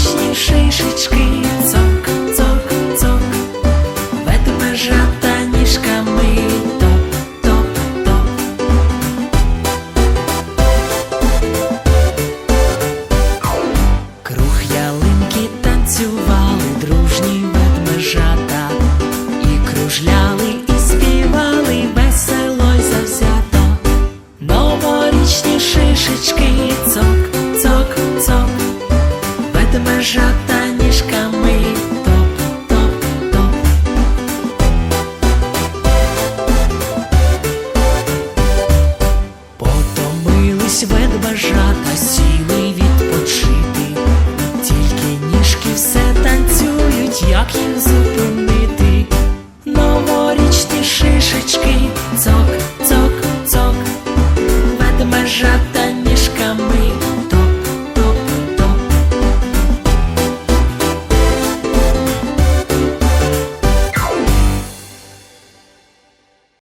страшні шишечки, цок, цок, цок, веде межата ніжками. Топ, топ, топ. Круг ялинки танцювали, дружні ведмежата, і кружляли, і співали весело й завзято, новорічні шишечки, цок. Ось ведбажата сіли відпочити, тільки ніжки все танцюють, як їх зупинити, новорічні шишечки цок.